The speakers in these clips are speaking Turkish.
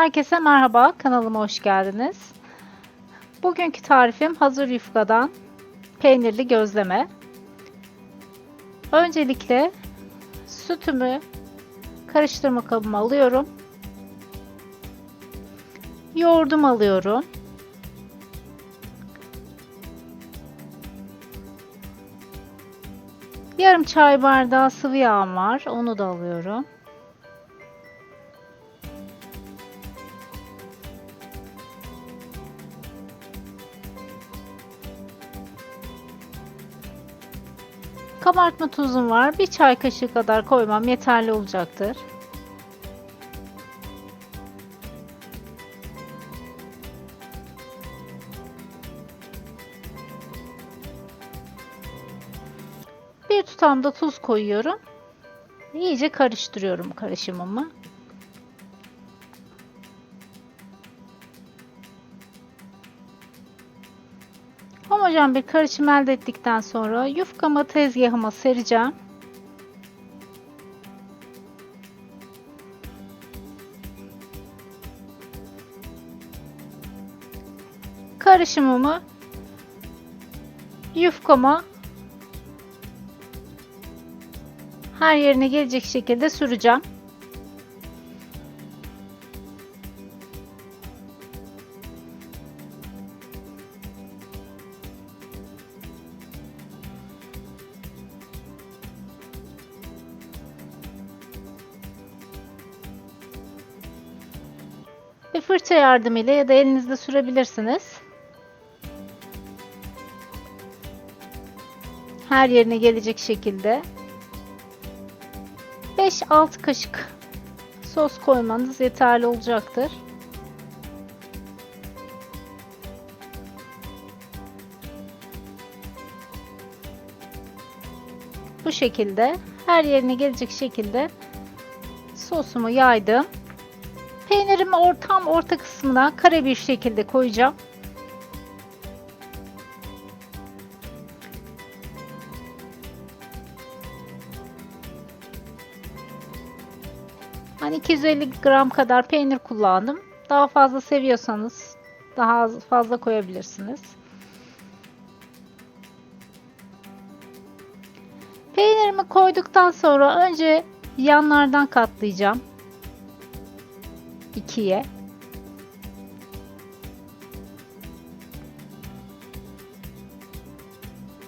Herkese merhaba, kanalıma hoş geldiniz. Bugünkü tarifim hazır yufkadan peynirli gözleme. Öncelikle sütümü karıştırma kabıma alıyorum. Yoğurdumu alıyorum. Yarım çay bardağı sıvı yağım var. Onu da alıyorum. Kabartma tuzum var. Bir çay kaşığı kadar koymam yeterli olacaktır. Bir tutam da tuz koyuyorum. İyice karıştırıyorum karışımımı. Homojen bir karışım elde ettikten sonra yufkamı tezgahıma sereceğim. Karışımımı yufkama her yerine gelecek şekilde süreceğim. Bir fırça yardımıyla ya da elinizde sürebilirsiniz. Her yerine gelecek şekilde 5-6 kaşık sos koymanız yeterli olacaktır. Bu şekilde her yerine gelecek şekilde sosumu yaydım. Peynirimi or tam orta kısmına kare bir şekilde koyacağım. Hani 250 gram kadar peynir kullandım. Daha fazla seviyorsanız daha fazla koyabilirsiniz. Peynirimi koyduktan sonra önce yanlardan katlayacağım. İkiye.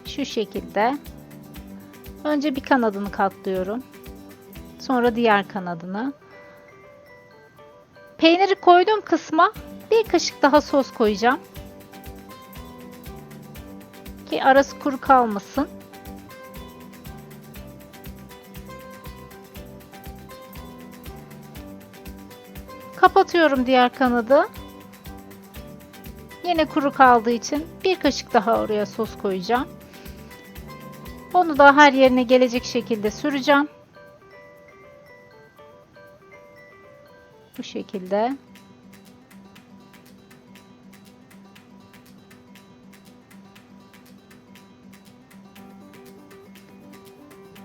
Şu şekilde. Önce bir kanadını katlıyorum. Sonra diğer kanadını. Peyniri koyduğum kısma bir kaşık daha sos koyacağım. Ki arası kuru kalmasın. Kapatıyorum diğer kanadı. Yine kuru kaldığı için bir kaşık daha oraya sos koyacağım. Onu da her yerine gelecek şekilde süreceğim. Bu şekilde.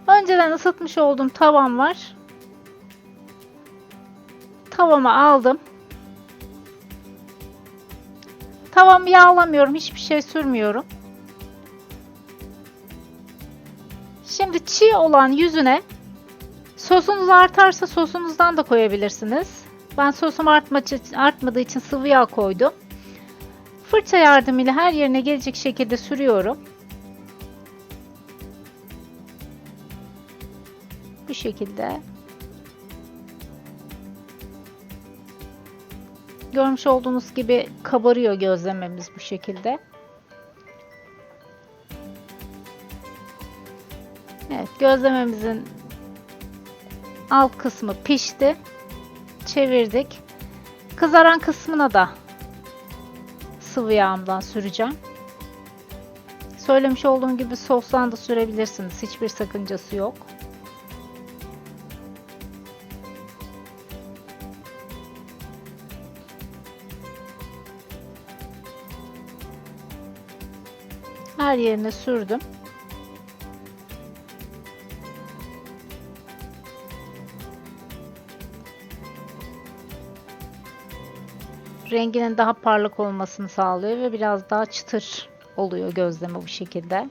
Önceden ısıtmış olduğum tavam var. Tavama aldım. Tavamı yağlamıyorum. Hiçbir şey sürmüyorum. Şimdi çiğ olan yüzüne sosunuz artarsa sosunuzdan da koyabilirsiniz. Ben sosum artma, artmadığı için sıvı yağ koydum. Fırça yardımıyla her yerine gelecek şekilde sürüyorum. Bu şekilde. Görmüş olduğunuz gibi kabarıyor gözlememiz bu şekilde. Evet gözlememizin alt kısmı pişti. Çevirdik. Kızaran kısmına da sıvı yağımdan süreceğim. Söylemiş olduğum gibi sostan da sürebilirsiniz. Hiçbir sakıncası yok. Her yerine sürdüm. renginin daha parlak olmasını sağlıyor ve biraz daha çıtır oluyor gözleme bu şekilde.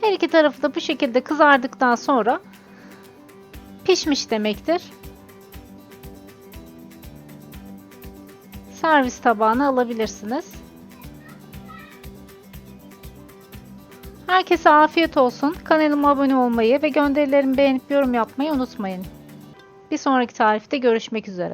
Her iki tarafı da bu şekilde kızardıktan sonra pişmiş demektir. Servis tabağına alabilirsiniz. Herkese afiyet olsun. Kanalıma abone olmayı ve gönderilerimi beğenip yorum yapmayı unutmayın. Bir sonraki tarifte görüşmek üzere.